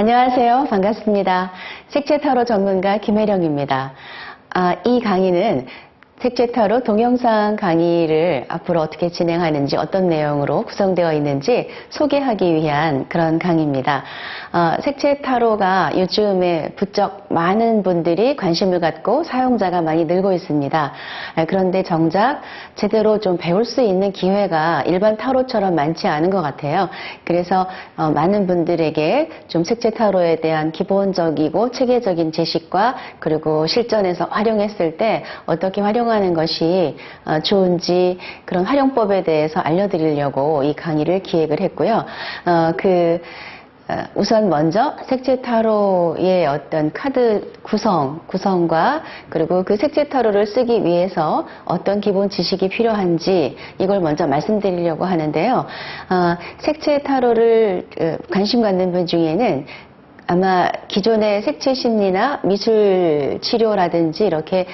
안녕하세요. 반갑습니다. 색채 타로 전문가 김혜령입니다. 아, 이 강의는 색채 타로 동영상 강의를 앞으로 어떻게 진행하는지 어떤 내용으로 구성되어 있는지 소개하기 위한 그런 강의입니다. 어, 색채 타로가 요즘에 부쩍 많은 분들이 관심을 갖고 사용자가 많이 늘고 있습니다. 아, 그런데 정작 제대로 좀 배울 수 있는 기회가 일반 타로처럼 많지 않은 것 같아요. 그래서 어, 많은 분들에게 좀 색채 타로에 대한 기본적이고 체계적인 지식과 그리고 실전에서 활용했을 때 어떻게 활용 하는 것이 어, 좋은지 그런 활용법에 대해서 알려드리려고 이 강의를 기획을 했고요. 어, 그 어, 우선 먼저 색채 타로의 어떤 카드 구성, 구성과 그리고 그 색채 타로를 쓰기 위해서 어떤 기본 지식이 필요한지 이걸 먼저 말씀드리려고 하는데요. 어, 색채 타로를 어, 관심 갖는 분 중에는 아마 기존의 색채 심리나 미술 치료라든지 이렇게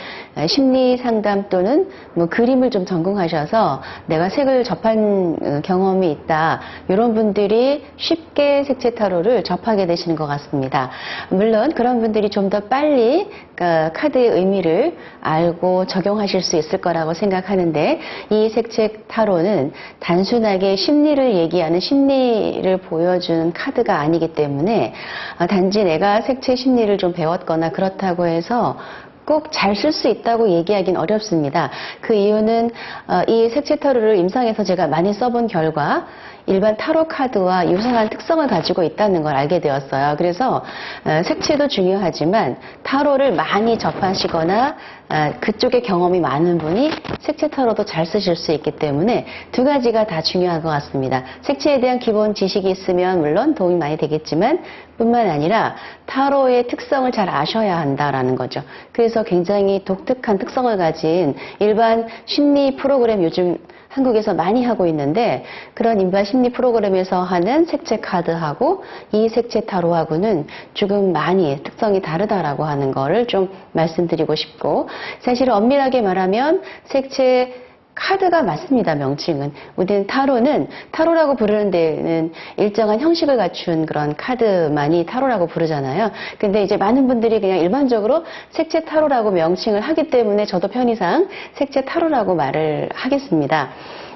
심리 상담 또는 뭐 그림을 좀 전공하셔서 내가 색을 접한 어, 경험이 있다. 이런 분들이 쉽게 색채 타로를 접하게 되시는 것 같습니다. 물론 그런 분들이 좀 더 빨리 그 카드의 의미를 알고 적용하실 수 있을 거라고 생각하는데 이 색채 타로는 단순하게 심리를 얘기하는 심리를 보여주는 카드가 아니기 때문에 어, 단지 내가 색채 심리를 좀 배웠거나 그렇다고 해서 꼭 잘 쓸 수 있다고 얘기하기는 어렵습니다. 그 이유는 어, 이 색채 타로를 임상에서 제가 많이 써본 결과 일반 타로 카드와 유사한 특성을 가지고 있다는 걸 알게 되었어요. 그래서 어, 색채도 중요하지만 타로를 많이 접하시거나 어, 그쪽에 경험이 많은 분이 색채 타로도 잘 쓰실 수 있기 때문에 두 가지가 다 중요한 것 같습니다. 색채에 대한 기본 지식이 있으면 물론 도움이 많이 되겠지만 뿐만 아니라 타로의 특성을 잘 아셔야 한다라는 거죠. 그래서 굉장히 독특한 특성을 가진 일반 심리 프로그램 요즘 한국에서 많이 하고 있는데 그런 인바 심리 프로그램에서 하는 색채 카드하고 이 색채 타로하고는 조금 많이 특성이 다르다라고 하는 거를 좀 말씀드리고 싶고 사실 엄밀하게 말하면 색채 카드가 맞습니다, 명칭은. 우리는 타로는, 타로라고 부르는 데는 일정한 형식을 갖춘 그런 카드만이 타로라고 부르잖아요. 근데 이제 많은 분들이 그냥 일반적으로 색채 타로라고 명칭을 하기 때문에 저도 편의상 색채 타로라고 말을 하겠습니다.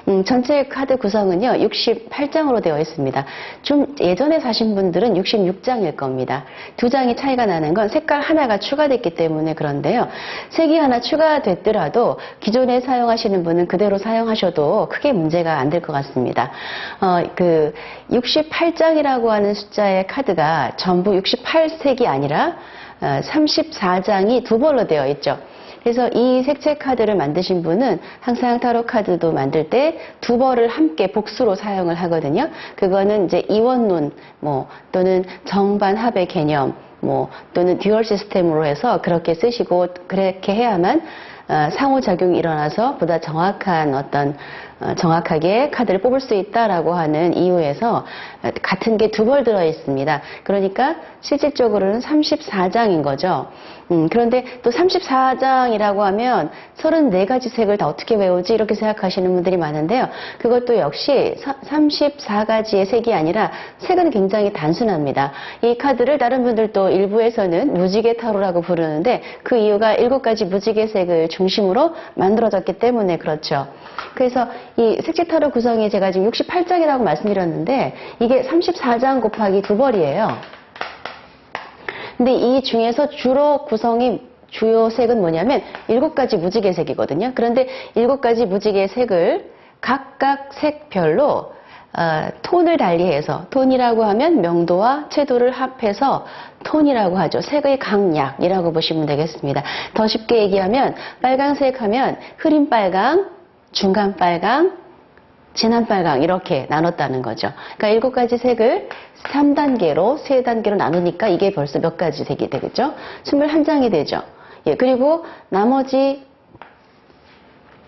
음, 전체 카드 구성은요, 68장으로 되어 있습니다. 좀 예전에 사신 분들은 66장일 겁니다. 두 장이 차이가 나는 건 색깔 하나가 추가됐기 때문에 그런데요. 색이 하나 추가됐더라도 기존에 사용하시는 분은 그대로 사용하셔도 크게 문제가 안 될 것 같습니다. 어, 그 68장이라고 하는 숫자의 카드가 전부 68색이 아니라 34장이 두 벌로 되어 있죠. 그래서 이 색채 카드를 만드신 분은 항상 타로 카드도 만들 때 두 벌을 함께 복수로 사용을 하거든요. 그거는 이제 이원론 뭐 또는 정반 합의 개념 뭐 또는 듀얼 시스템으로 해서 그렇게 쓰시고 그렇게 해야만 어, 상호작용이 일어나서 보다 정확한 어떤 어, 정확하게 카드를 뽑을 수 있다라고 하는 이유에서 같은 게 두 벌 들어 있습니다. 그러니까 실질적으로는 34장인 거죠. 음, 그런데 또 34장이라고 하면 34가지 색을 다 어떻게 외우지 이렇게 생각하시는 분들이 많은데요. 그것도 역시 34가지의 색이 아니라 색은 굉장히 단순합니다. 이 카드를 다른 분들도 일부에서는 무지개 타로라고 부르는데 그 이유가 7가지 무지개 색을 중심으로 만들어졌기 때문에 그렇죠. 그래서 이 색채 타로 구성이 제가 지금 68장이라고 말씀드렸는데 이게 34장 곱하기 두 벌이에요. 근데 이 중에서 주로 구성이 주요 색은 뭐냐면 일곱 가지 무지개 색이거든요. 그런데 일곱 가지 무지개 색을 각각 색별로 어, 톤을 달리해서 톤이라고 하면 명도와 채도를 합해서 톤이라고 하죠. 색의 강약이라고 보시면 되겠습니다. 더 쉽게 얘기하면 빨강색 하면 흐린 빨강, 중간 빨강, 진한 빨강 이렇게 나눴다는 거죠. 그러니까 일곱 가지 색을 3단계로, 3단계로 나누니까 이게 벌써 몇 가지 색이 되겠죠? 21장이 되죠. 예, 그리고 나머지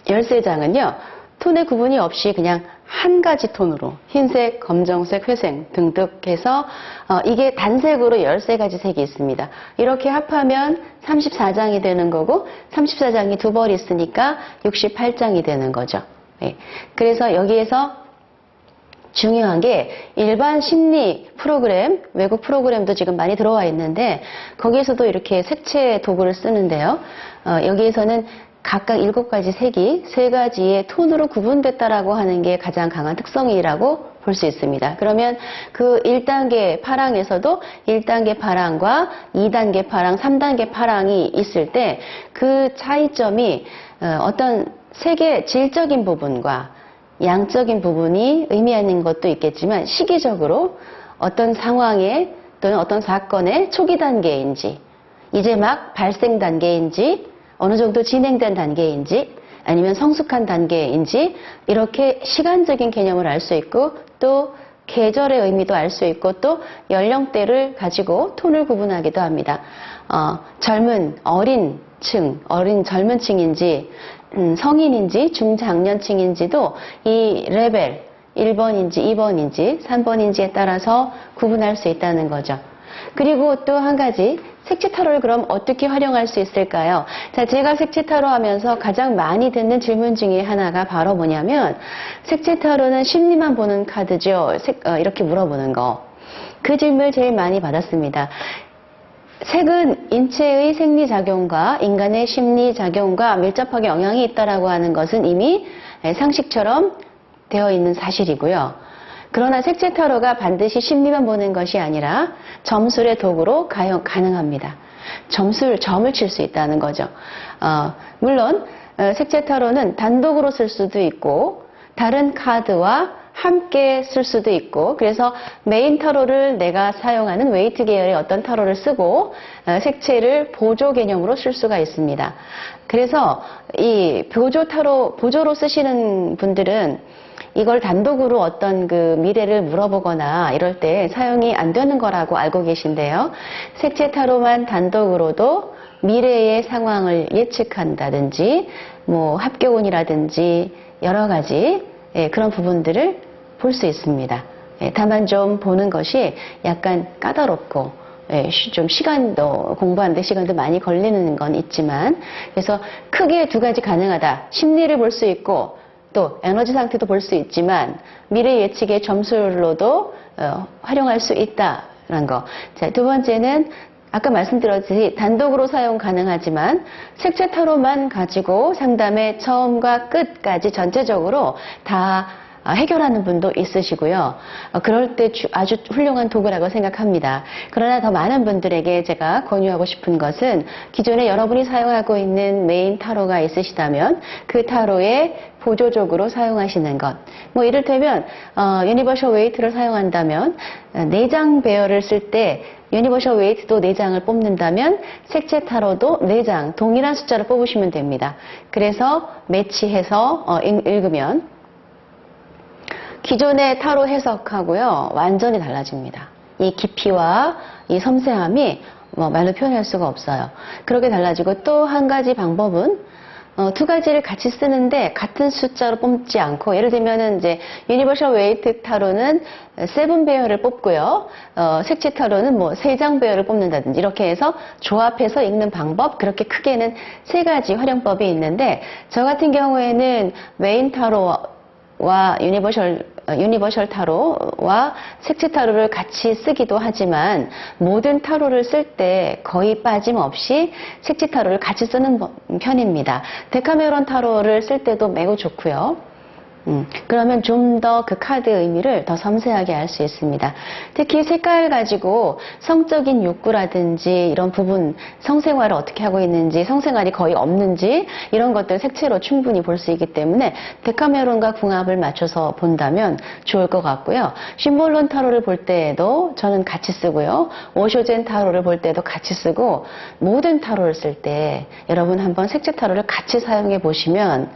13장은요. 톤의 구분이 없이 그냥 한 가지 톤으로 흰색, 검정색, 회색 등등 해서 어, 이게 단색으로 13가지 색이 있습니다. 이렇게 합하면 34장이 되는 거고 34장이 두 벌 있으니까 68장이 되는 거죠. 예. 그래서 여기에서 중요한 게 일반 심리 프로그램, 외국 프로그램도 지금 많이 들어와 있는데 거기에서도 이렇게 색채 도구를 쓰는데요. 어, 여기에서는 각각 일곱 가지 색이 세 가지의 톤으로 구분됐다라고 하는 게 가장 강한 특성이라고 볼 수 있습니다. 그러면 그 1단계 파랑에서도 1단계 파랑과 2단계 파랑, 3단계 파랑이 있을 때 그 차이점이 어, 어떤 색의 질적인 부분과 양적인 부분이 의미하는 것도 있겠지만 시기적으로 어떤 상황에 또는 어떤 사건의 초기 단계인지 이제 막 발생 단계인지 어느 정도 진행된 단계인지 아니면 성숙한 단계인지 이렇게 시간적인 개념을 알 수 있고 또 계절의 의미도 알 수 있고 또 연령대를 가지고 톤을 구분하기도 합니다. 어, 젊은 어린 층, 어린 젊은 층인지 음, 성인인지 중장년층인지도 이 레벨 1번인지 2번인지 3번인지에 따라서 구분할 수 있다는 거죠. 그리고 또 한 가지 색채 타로를 그럼 어떻게 활용할 수 있을까요? 자, 제가 색채 타로 하면서 가장 많이 듣는 질문 중에 하나가 바로 뭐냐면 색채 타로는 심리만 보는 카드죠. 색- 어, 이렇게 물어보는 거. 그 질문을 제일 많이 받았습니다. 색은 인체의 생리작용과 인간의 심리작용과 밀접하게 영향이 있다라고 하는 것은 이미 상식처럼 되어 있는 사실이고요. 그러나 색채 타로가 반드시 심리만 보는 것이 아니라 점술의 도구로 가용, 가능합니다. 점술, 점을 칠 수 있다는 거죠. 어, 물론 어, 색채 타로는 단독으로 쓸 수도 있고 다른 카드와 함께 쓸 수도 있고 그래서 메인 타로를 내가 사용하는 웨이트 계열의 어떤 타로를 쓰고 어, 색채를 보조 개념으로 쓸 수가 있습니다. 그래서 이 보조 타로 보조로 쓰시는 분들은 이걸 단독으로 어떤 그 미래를 물어보거나 이럴 때 사용이 안 되는 거라고 알고 계신데요. 색채 타로만 단독으로도 미래의 상황을 예측한다든지 뭐 합격운이라든지 여러 가지 예, 그런 부분들을 볼 수 있습니다. 예, 다만 좀 보는 것이 약간 까다롭고 예, 시- 좀 시간도 공부하는데 시간도 많이 걸리는 건 있지만 그래서 크게 두 가지 가능하다. 심리를 볼 수 있고 또 에너지 상태도 볼 수 있지만 미래 예측의 점술로도 어, 활용할 수 있다라는 거. 자, 두 번째는 아까 말씀드렸듯이 단독으로 사용 가능하지만 색채 타로만 가지고 상담의 처음과 끝까지 전체적으로 다 아, 해결하는 분도 있으시고요. 어, 그럴 때 주- 아주 훌륭한 도구라고 생각합니다. 그러나 더 많은 분들에게 제가 권유하고 싶은 것은 기존에 여러분이 사용하고 있는 메인 타로가 있으시다면 그 타로에 보조적으로 사용하시는 것. 뭐 이를테면 어, 유니버셜 웨이트를 사용한다면 어, 내장 배열을 쓸 때 유니버셜 웨이트도 4장을 뽑는다면 색채 타로도 4장 동일한 숫자를 뽑으시면 됩니다. 그래서 매치해서 어, 읽- 읽으면 기존의 타로 해석하고요 완전히 달라집니다. 이 깊이와 이 섬세함이 뭐 말로 표현할 수가 없어요. 그렇게 달라지고 또 한 가지 방법은 어, 두 가지를 같이 쓰는데 같은 숫자로 뽑지 않고 예를 들면은 이제 유니버셜 웨이트 타로는 세븐 배열을 뽑고요. 어, 색채 타로는 뭐 세 장 배열을 뽑는다든지 이렇게 해서 조합해서 읽는 방법 그렇게 크게는 세 가지 활용법이 있는데 저 같은 경우에는 메인 타로 와 유니버셜 어, 유니버셜 타로와 색채 타로를 같이 쓰기도 하지만 모든 타로를 쓸 때 거의 빠짐없이 색채 타로를 같이 쓰는 버- 편입니다. 데카메론 타로를 쓸 때도 매우 좋고요. 음, 그러면 좀 더 그 카드의 의미를 더 섬세하게 알 수 있습니다. 특히 색깔 가지고 성적인 욕구라든지 이런 부분, 성생활을 어떻게 하고 있는지, 성생활이 거의 없는지 이런 것들 색채로 충분히 볼 수 있기 때문에 데카메론과 궁합을 맞춰서 본다면 좋을 것 같고요. 심볼론 타로를 볼 때에도 저는 같이 쓰고요. 오쇼젠 타로를 볼 때도 같이 쓰고 모든 타로를 쓸 때 여러분 한번 색채 타로를 같이 사용해 보시면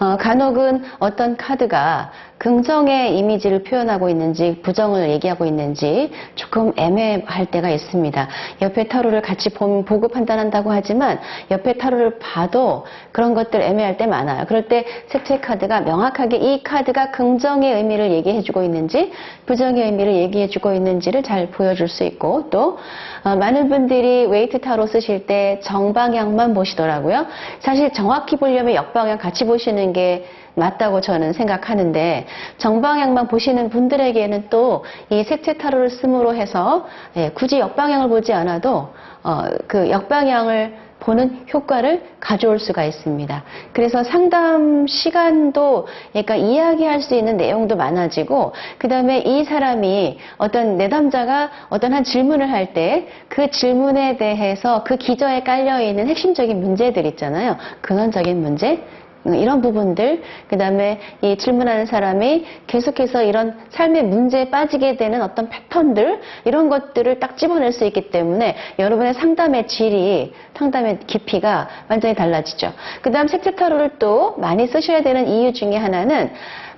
어, 간혹은 어떤 카드가 긍정의 이미지를 표현하고 있는지 부정을 얘기하고 있는지 조금 애매할 때가 있습니다. 옆에 타로를 같이 보- 보고 판단한다고 하지만 옆에 타로를 봐도 그런 것들 애매할 때 많아요. 그럴 때 색채 카드가 명확하게 이 카드가 긍정의 의미를 얘기해주고 있는지 부정의 의미를 얘기해주고 있는지를 잘 보여줄 수 있고 또 어, 많은 분들이 웨이트 타로 쓰실 때 정방향만 보시더라고요. 사실 정확히 보려면 역방향 같이 보시는 게 맞다고 저는 생각하는데 정방향만 보시는 분들에게는 또 이 색채 타로를 씀으로 해서 예, 굳이 역방향을 보지 않아도 어, 그 역방향을 보는 효과를 가져올 수가 있습니다. 그래서 상담 시간도 그러니까 이야기할 수 있는 내용도 많아지고 그 다음에 이 사람이 어떤 내담자가 어떤 한 질문을 할 때 그 질문에 대해서 그 기저에 깔려 있는 핵심적인 문제들 있잖아요. 근원적인 문제. 음, 이런 부분들, 그 다음에 이 질문하는 사람이 계속해서 이런 삶의 문제에 빠지게 되는 어떤 패턴들, 이런 것들을 딱 집어낼 수 있기 때문에 여러분의 상담의 질이, 상담의 깊이가 완전히 달라지죠. 그 다음 색채 타로를 또 많이 쓰셔야 되는 이유 중에 하나는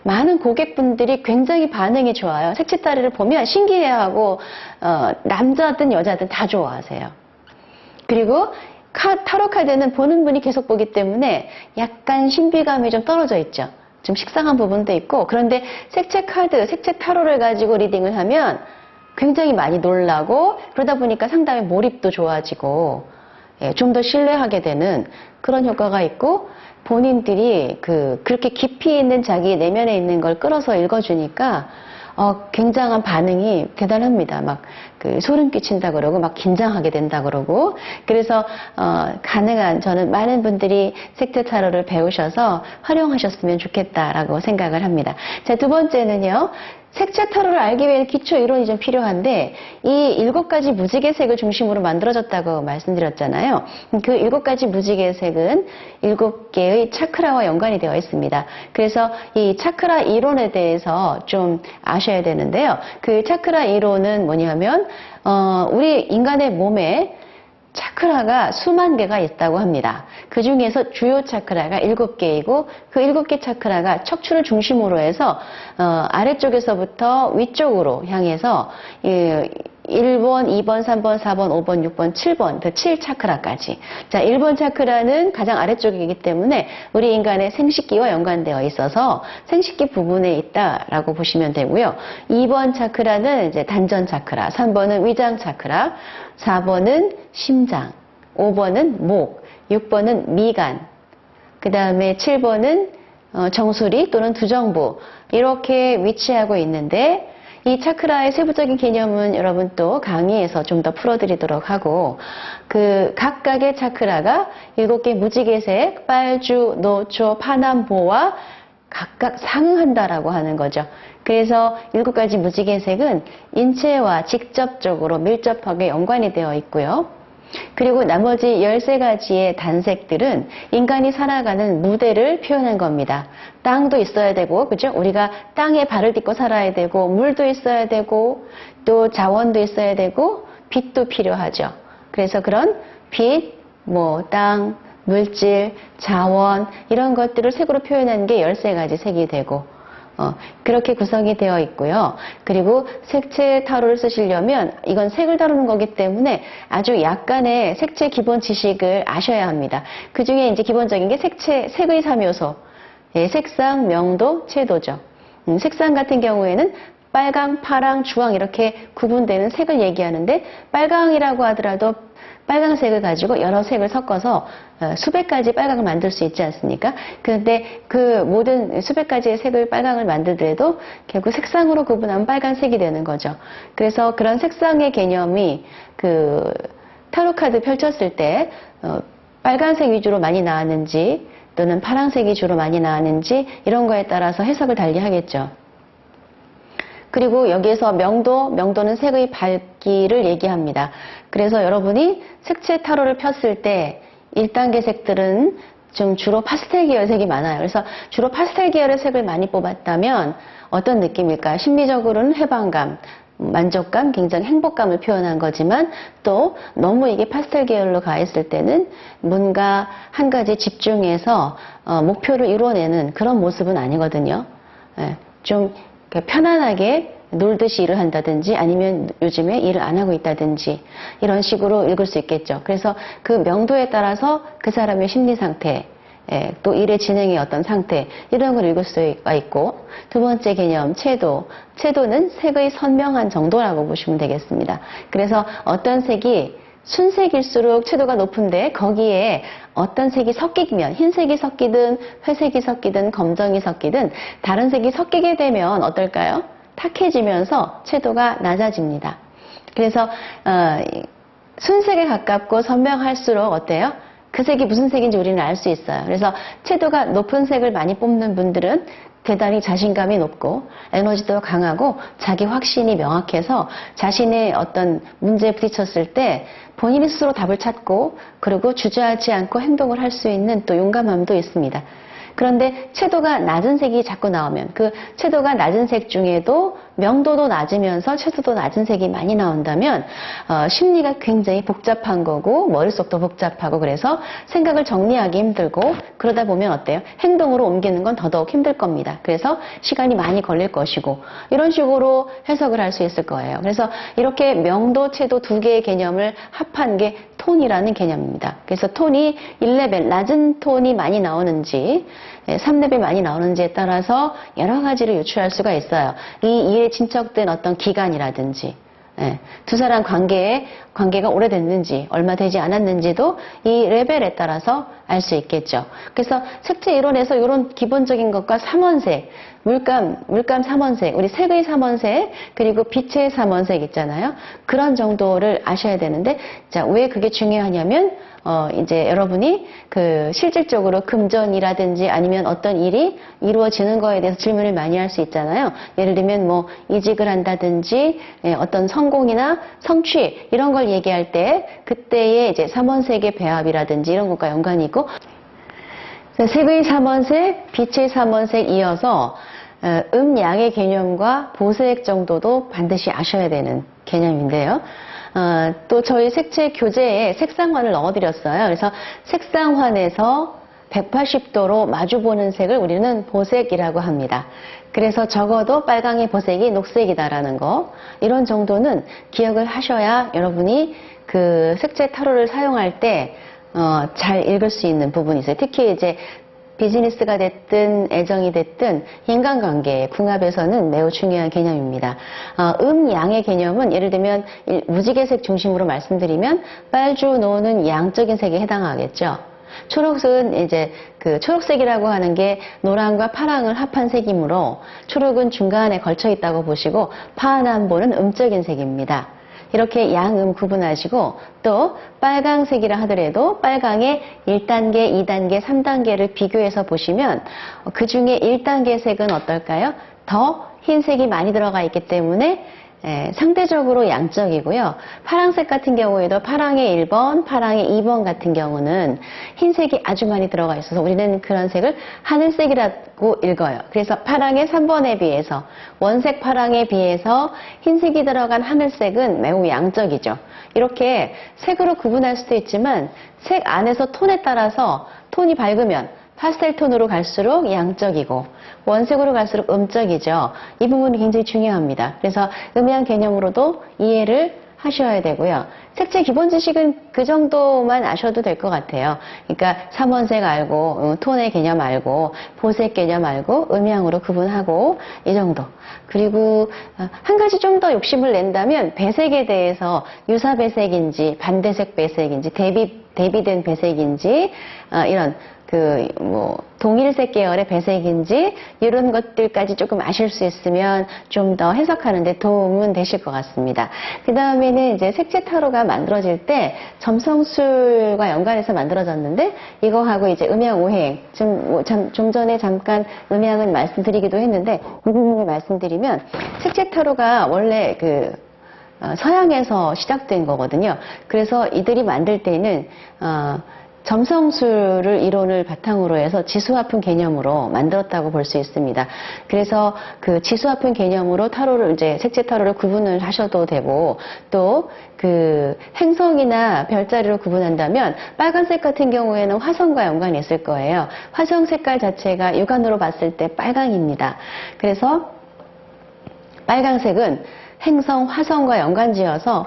많은 고객분들이 굉장히 반응이 좋아요. 색채 타로를 보면 신기해하고, 어, 남자든 여자든 다 좋아하세요. 그리고 카- 타로 카드는 보는 분이 계속 보기 때문에 약간 신비감이 좀 떨어져 있죠. 좀 식상한 부분도 있고 그런데 색채 카드, 색채 타로를 가지고 리딩을 하면 굉장히 많이 놀라고 그러다 보니까 상담의 몰입도 좋아지고 예, 좀 더 신뢰하게 되는 그런 효과가 있고 본인들이 그 그렇게 깊이 있는 자기 내면에 있는 걸 끌어서 읽어주니까 어, 굉장한 반응이 대단합니다. 막, 그, 소름 끼친다 그러고, 막 긴장하게 된다 그러고. 그래서, 어, 가능한, 저는 많은 분들이 색채 타로를 배우셔서 활용하셨으면 좋겠다라고 생각을 합니다. 자, 두 번째는요. 색채 타로를 알기 위해 기초 이론이 좀 필요한데 이 일곱 가지 무지개 색을 중심으로 만들어졌다고 말씀드렸잖아요. 그 일곱 가지 무지개 색은 일곱 개의 차크라와 연관이 되어 있습니다. 그래서 이 차크라 이론에 대해서 좀 아셔야 되는데요. 그 차크라 이론은 뭐냐면 어, 우리 인간의 몸에 차크라가 수만 개가 있다고 합니다. 그 중에서 주요 차크라가 일곱 개이고 그 일곱 개 차크라가 척추를 중심으로 해서 어, 아래쪽에서부터 위쪽으로 향해서 이, 1번, 2번, 3번, 4번, 5번, 6번, 7번, 그 7차크라까지. 자, 1번 차크라는 가장 아래쪽이기 때문에 우리 인간의 생식기와 연관되어 있어서 생식기 부분에 있다라고 보시면 되고요. 2번 차크라는 이제 단전 차크라, 3번은 위장 차크라, 4번은 심장, 5번은 목, 6번은 미간, 그 다음에 7번은 어, 정수리 또는 두정부 이렇게 위치하고 있는데 이 차크라의 세부적인 개념은 여러분 또 강의에서 좀 더 풀어드리도록 하고 그 각각의 차크라가 일곱 개 무지개색 빨주, 노초, 파남보와 각각 상응한다라고 하는 거죠. 그래서 일곱 가지 무지개색은 인체와 직접적으로 밀접하게 연관이 되어 있고요. 그리고 나머지 13가지의 단색들은 인간이 살아가는 무대를 표현한 겁니다. 땅도 있어야 되고, 그죠? 우리가 땅에 발을 딛고 살아야 되고, 물도 있어야 되고, 또 자원도 있어야 되고, 빛도 필요하죠. 그래서 그런 빛, 뭐, 땅, 물질, 자원, 이런 것들을 색으로 표현한 게 13가지 색이 되고, 어, 그렇게 구성이 되어 있고요. 그리고 색채 타로를 쓰시려면 이건 색을 다루는 거기 때문에 아주 약간의 색채 기본 지식을 아셔야 합니다. 그 중에 이제 기본적인 게 색채, 색의 3요소. 예, 색상, 명도, 채도죠. 음, 색상 같은 경우에는 빨강, 파랑, 주황 이렇게 구분되는 색을 얘기하는데 빨강이라고 하더라도 빨강색을 가지고 여러 색을 섞어서 어, 수백 가지 빨강을 만들 수 있지 않습니까? 그런데 그 모든 수백 가지의 색을 빨강을 만들더라도 결국 색상으로 구분하면 빨간색이 되는 거죠. 그래서 그런 색상의 개념이 그 타로 카드 펼쳤을 때 어, 빨간색 위주로 많이 나왔는지 또는 파란색이 주로 많이 나왔는지 이런 거에 따라서 해석을 달리 하겠죠. 그리고 여기에서 명도, 명도는 색의 밝기를 얘기합니다. 그래서 여러분이 색채 타로를 폈을 때 1단계 색들은 좀 주로 파스텔 계열 색이 많아요. 그래서 주로 파스텔 계열의 색을 많이 뽑았다면 어떤 느낌일까? 심리적으로는 해방감, 만족감, 굉장히 행복감을 표현한 거지만 또 너무 이게 파스텔 계열로 가 있을 때는 뭔가 한 가지 집중해서 어, 목표를 이루어내는 그런 모습은 아니거든요. 예, 좀 편안하게 놀듯이 일을 한다든지 아니면 요즘에 일을 안 하고 있다든지 이런 식으로 읽을 수 있겠죠. 그래서 그 명도에 따라서 그 사람의 심리 상태, 예, 또 일의 진행의 어떤 상태 이런 걸 읽을 수가 있고 두 번째 개념 채도 채도는 색의 선명한 정도라고 보시면 되겠습니다. 그래서 어떤 색이 순색일수록 채도가 높은데 거기에 어떤 색이 섞이면 흰색이 섞이든 회색이 섞이든 검정이 섞이든 다른 색이 섞이게 되면 어떨까요? 탁해지면서 채도가 낮아집니다. 그래서 어, 순색에 가깝고 선명할수록 어때요? 그 색이 무슨 색인지 우리는 알 수 있어요. 그래서 채도가 높은 색을 많이 뽑는 분들은 대단히 자신감이 높고 에너지도 강하고 자기 확신이 명확해서 자신의 어떤 문제에 부딪혔을 때 본인이 스스로 답을 찾고 그리고 주저하지 않고 행동을 할 수 있는 또 용감함도 있습니다. 그런데 채도가 낮은 색이 자꾸 나오면 그 채도가 낮은 색 중에도 명도도 낮으면서 채도도 낮은 색이 많이 나온다면 어, 심리가 굉장히 복잡한 거고 머릿속도 복잡하고 그래서 생각을 정리하기 힘들고 그러다 보면 어때요? 행동으로 옮기는 건 더더욱 힘들 겁니다. 그래서 시간이 많이 걸릴 것이고 이런 식으로 해석을 할 수 있을 거예요. 그래서 이렇게 명도, 채도 두 개의 개념을 합한 게 톤이라는 개념입니다. 그래서 톤이 1레벨, 낮은 톤이 많이 나오는지, 3레벨 많이 나오는지에 따라서 여러 가지를 유추할 수가 있어요. 이 진척된 어떤 기간이라든지, 예, 두 사람 관계에, 관계가 오래됐는지, 얼마 되지 않았는지도 이 레벨에 따라서 알 수 있겠죠. 그래서 색채 이론에서 이런 기본적인 것과 삼원색, 물감, 물감 삼원색, 우리 색의 삼원색, 그리고 빛의 삼원색 있잖아요. 그런 정도를 아셔야 되는데, 자, 왜 그게 중요하냐면, 어, 이제 여러분이 그 실질적으로 금전이라든지 아니면 어떤 일이 이루어지는 거에 대해서 질문을 많이 할 수 있잖아요. 예를 들면 뭐 이직을 한다든지 예, 어떤 성공이나 성취 이런 걸 얘기할 때 그때의 이제 삼원색의 배합이라든지 이런 것과 연관이 있고 색의 삼원색, 빛의 삼원색 이어서 어, 음양의 개념과 보색 정도도 반드시 아셔야 되는 개념인데요. 어, 또 저희 색채 교재에 색상환을 넣어드렸어요. 그래서 색상환에서 180도로 마주보는 색을 우리는 보색이라고 합니다. 그래서 적어도 빨강의 보색이 녹색이다라는 거 이런 정도는 기억을 하셔야 여러분이 그 색채 타로를 사용할 때 어, 잘 읽을 수 있는 부분이 있어요. 특히 이제 비즈니스가 됐든 애정이 됐든 인간관계의 궁합에서는 매우 중요한 개념입니다. 어, 음, 양의 개념은 예를 들면 무지개색 중심으로 말씀드리면 빨주, 노는 양적인 색에 해당하겠죠. 초록색은 이제 그 초록색이라고 하는 게 노랑과 파랑을 합한 색이므로 초록은 중간에 걸쳐 있다고 보시고 파남보는 음적인 색입니다. 이렇게 양음 구분하시고 또 빨강색이라 하더라도 빨강의 1단계, 2단계, 3단계를 비교해서 보시면 그 중에 1단계 색은 어떨까요? 더 흰색이 많이 들어가 있기 때문에 예, 상대적으로 양적이고요. 파랑색 같은 경우에도 파랑의 1번, 파랑의 2번 같은 경우는 흰색이 아주 많이 들어가 있어서 우리는 그런 색을 하늘색이라고 읽어요. 그래서 파랑의 3번에 비해서 원색 파랑에 비해서 흰색이 들어간 하늘색은 매우 양적이죠. 이렇게 색으로 구분할 수도 있지만 색 안에서 톤에 따라서 톤이 밝으면 파스텔 톤으로 갈수록 양적이고 원색으로 갈수록 음적이죠. 이 부분이 굉장히 중요합니다. 그래서 음양 개념으로도 이해를 하셔야 되고요. 색채 기본 지식은 그 정도만 아셔도 될 것 같아요. 그러니까 삼원색 알고, 음, 톤의 개념 알고, 보색 개념 알고, 음양으로 구분하고, 이 정도. 그리고 어, 한 가지 좀 더 욕심을 낸다면 배색에 대해서 유사 배색인지 반대색 배색인지 대비 대비된 배색인지 어, 이런 그, 뭐, 동일색 계열의 배색인지, 이런 것들까지 조금 아실 수 있으면 좀 더 해석하는데 도움은 되실 것 같습니다. 그 다음에는 이제 색채 타로가 만들어질 때 점성술과 연관해서 만들어졌는데, 이거하고 이제 뭐, 참, 좀 전에 잠깐 음양은 말씀드리기도 했는데, 이 부분을 말씀드리면, 색채 타로가 원래 그, 어, 서양에서 시작된 거거든요. 그래서 이들이 만들 때는, 어, 점성술을 이론을 바탕으로 해서 지수화풍 개념으로 만들었다고 볼 수 있습니다. 그래서 그 지수화풍 개념으로 타로를 이제 색채 타로를 구분을 하셔도 되고 또 그 행성이나 별자리로 구분한다면 빨간색 같은 경우에는 화성과 연관이 있을 거예요. 화성 색깔 자체가 육안으로 봤을 때 빨강입니다. 그래서 빨강색은 행성, 화성과 연관지어서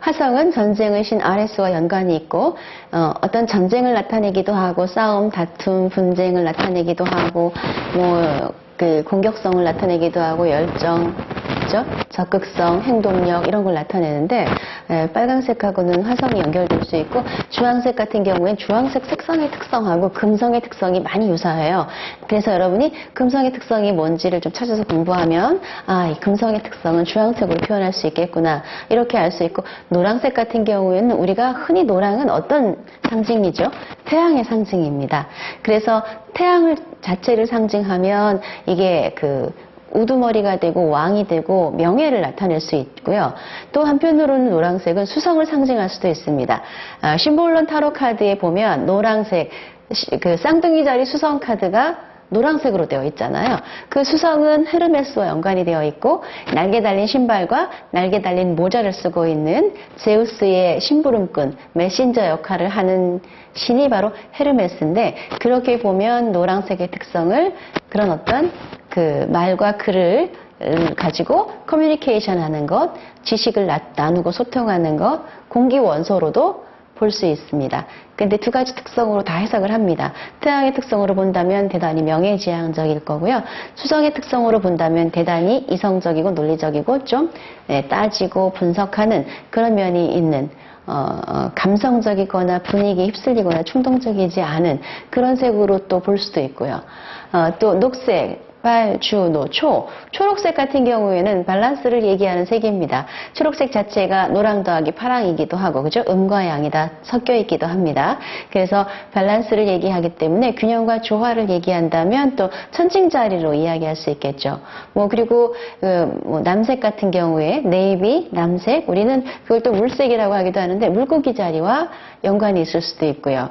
화, 성은 어, 전쟁의 신 아레스와 연관이 있고 어, 떤 전쟁을 나타내기도 하고 싸움, 다툼, 분쟁을 나타내기도 하고 뭐 그 공격성을 나타내기도 하고 열정, 그죠? 적극성, 행동력 이런 걸 나타내는데 에, 빨간색하고는 화성이 연결될 수 있고 주황색 같은 경우엔 주황색 색상의 특성하고 금성의 특성이 많이 유사해요. 그래서 여러분이 금성의 특성이 뭔지를 좀 찾아서 공부하면 아, 이 금성의 특성은 주황색으로 표현할 수 있겠구나 이렇게 알 수 있고 노란색 같은 경우에는 우리가 흔히 노랑은 어떤 상징이죠? 태양의 상징입니다. 그래서 태양을 자체를 상징하면 이게 그 우두머리가 되고 왕이 되고 명예를 나타낼 수 있고요. 또 한편으로는 노란색은 수성을 상징할 수도 있습니다. 아, 심볼론 타로 카드에 보면 노란색 시- 그 쌍둥이 자리 수성 카드가 노란색으로 되어 있잖아요. 그 수성은 헤르메스와 연관이 되어 있고 날개 달린 신발과 날개 달린 모자를 쓰고 있는 제우스의 심부름꾼 메신저 역할을 하는 신이 바로 헤르메스인데 그렇게 보면 노란색의 특성을 그런 어떤 그 말과 글을 음, 가지고 커뮤니케이션 하는 것, 지식을 나, 나누고 소통하는 것, 공기 원소로도 볼 수 있습니다. 근데 두 가지 특성으로 다 해석을 합니다. 태양의 특성으로 본다면 대단히 명예지향적일 거고요. 수성의 특성으로 본다면 대단히 이성적이고 논리적이고 좀 예, 따지고 분석하는 그런 면이 있는 어, 어, 감성적이거나 분위기에 휩쓸리거나 충동적이지 않은 그런 색으로 또 볼 수도 있고요. 어, 또 녹색, 빨, 주, 노, 초. 초록색 같은 경우에는 밸런스를 얘기하는 색입니다. 초록색 자체가 노랑 더하기 파랑이기도 하고, 그죠? 음과 양이 다 섞여 있기도 합니다. 그래서 밸런스를 얘기하기 때문에 균형과 조화를 얘기한다면 또 천칭자리로 이야기할 수 있겠죠. 뭐, 그리고, 그, 뭐 남색 같은 경우에 네이비, 남색, 우리는 그걸 또 물색이라고 하기도 하는데 물고기 자리와 연관이 있을 수도 있고요.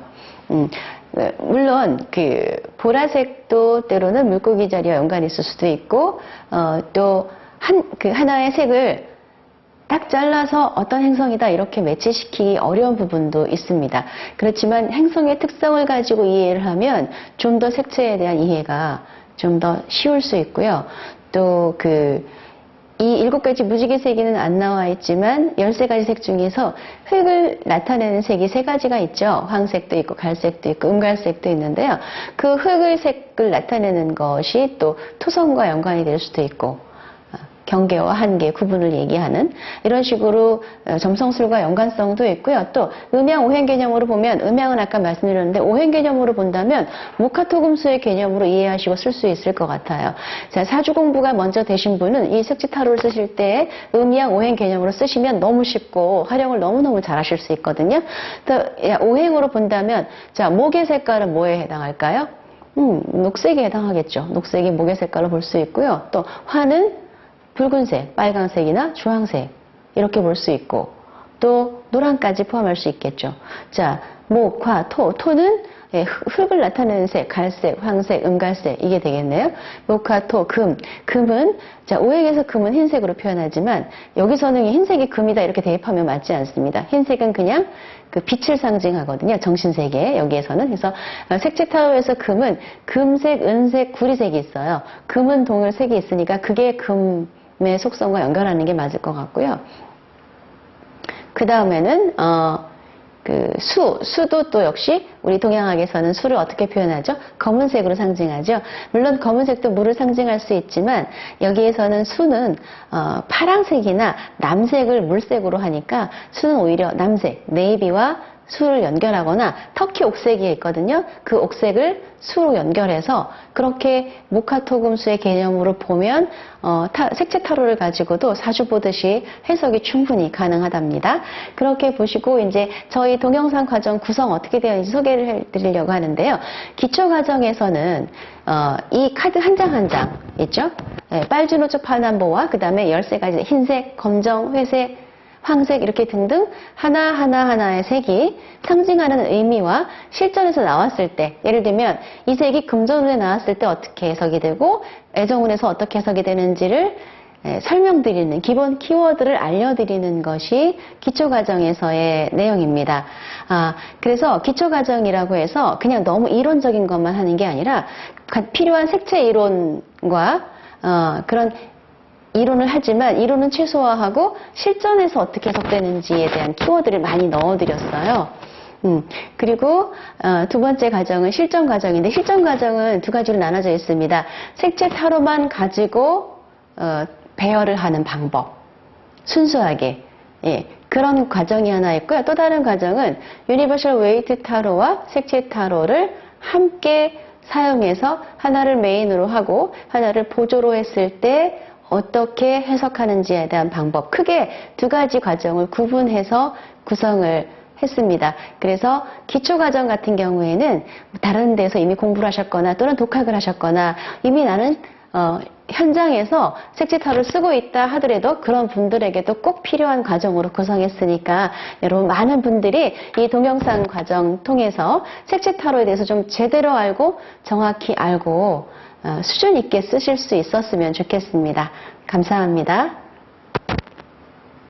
음, 네, 물론 그 보라색도 때로는 물고기 자리와 연관이 있을 수도 있고 어, 또한 그 하나의 색을 딱 잘라서 어떤 행성이다 이렇게 매치시키기 어려운 부분도 있습니다. 그렇지만 행성의 특성을 가지고 이해를 하면 좀 더 색채에 대한 이해가 좀 더 쉬울 수 있고요. 또그 이 일곱 가지 무지개 세기는 안 나와 있지만 열세 가지 색 중에서 흙을 나타내는 색이 세 가지가 있죠. 황색도 있고 갈색도 있고 음갈색도 있는데요. 그 흙의 색을 나타내는 것이 또 토성과 연관이 될 수도 있고 어, 경계와 한계 구분을 얘기하는 이런 식으로 어, 점성술과 연관성도 있고요. 또 음양 오행 개념으로 보면 음양은 아까 말씀드렸는데 오행 개념으로 본다면 목화토금수의 개념으로 이해하시고 쓸 수 있을 것 같아요. 자, 사주 공부가 먼저 되신 분은 이 색지 타로를 쓰실 때 음양 오행 개념으로 쓰시면 너무 쉽고 활용을 너무너무 잘 하실 수 있거든요. 또 야, 오행으로 본다면 자, 목의 색깔은 뭐에 해당할까요? 음, 녹색에 해당하겠죠. 녹색이 목의 색깔로 볼 수 있고요. 또 화는 붉은색, 빨강색이나 주황색 이렇게 볼 수 있고 또 노란까지 포함할 수 있겠죠. 자, 목, 화, 토. 토는 예, 흙- 흙을 나타내는 색, 갈색, 황색, 음갈색 이게 되겠네요. 목, 화, 토, 금. 금은 자 오행에서 금은 흰색으로 표현하지만 여기서는 이 흰색이 금이다 이렇게 대입하면 맞지 않습니다. 흰색은 그냥 그 빛을 상징하거든요. 정신세계 여기에서는 그래서 어, 색채 타로에서 금은 금색, 은색, 구리색이 있어요. 금은 동을 색이 있으니까 그게 금 의 속성과 연결하는 게 맞을 것 같고요. 그 다음에는 어, 그 수, 수도 또 역시 우리 동양학에서는 수를 어떻게 표현하죠? 검은색으로 상징하죠. 물론 검은색도 물을 상징할 수 있지만 여기에서는 수는 어, 파랑색이나 남색을 물색으로 하니까 수는 오히려 남색, 네이비와 수를 연결하거나 터키 옥색이 있거든요. 그 옥색을 수로 연결해서 그렇게 목화토금수의 개념으로 보면 어, 타- 색채 타로를 가지고도 사주 보듯이 해석이 충분히 가능하답니다. 그렇게 보시고 이제 저희 동영상 과정 구성 어떻게 되어 있는지 소개를 해드리려고 하는데요. 기초 과정에서는 어, 이 카드 한 장 한 장 있죠. 네, 빨주노초 파남보와 그 다음에 13가지 흰색, 검정, 회색, 황색 이렇게 등등 하나하나 하나의 색이 상징하는 의미와 실전에서 나왔을 때 예를 들면 이 색이 금전운에 나왔을 때 어떻게 해석이 되고 애정운에서 어떻게 해석이 되는지를 에, 설명드리는 기본 키워드를 알려드리는 것이 기초과정에서의 내용입니다. 아, 그래서 기초과정이라고 해서 그냥 너무 이론적인 것만 하는 게 아니라 가- 필요한 색채 이론과 어, 그런 이론을 하지만 이론은 최소화하고 실전에서 어떻게 해석되는지에 대한 키워드를 많이 넣어드렸어요. 음, 그리고 어, 두 번째 과정은 실전 과정인데 실전 과정은 두 가지로 나눠져 있습니다. 색채 타로만 가지고 어, 배열을 하는 방법. 순수하게. 예, 그런 과정이 하나 있고요. 또 다른 과정은 유니버셜 웨이트 타로와 색채 타로를 함께 사용해서 하나를 메인으로 하고 하나를 보조로 했을 때 어떻게 해석하는지에 대한 방법. 크게 두 가지 과정을 구분해서 구성을 했습니다. 그래서 기초 과정 같은 경우에는 다른 데서 이미 공부를 하셨거나 또는 독학을 하셨거나 이미 나는 어, 현장에서 색채타를 쓰고 있다 하더라도 그런 분들에게도 꼭 필요한 과정으로 구성했으니까 여러분 많은 분들이 이 동영상 과정 통해서 색채타로에 대해서 좀 제대로 알고 정확히 알고 어, 수준 있게 쓰실 수 있었으면 좋겠습니다. 감사합니다.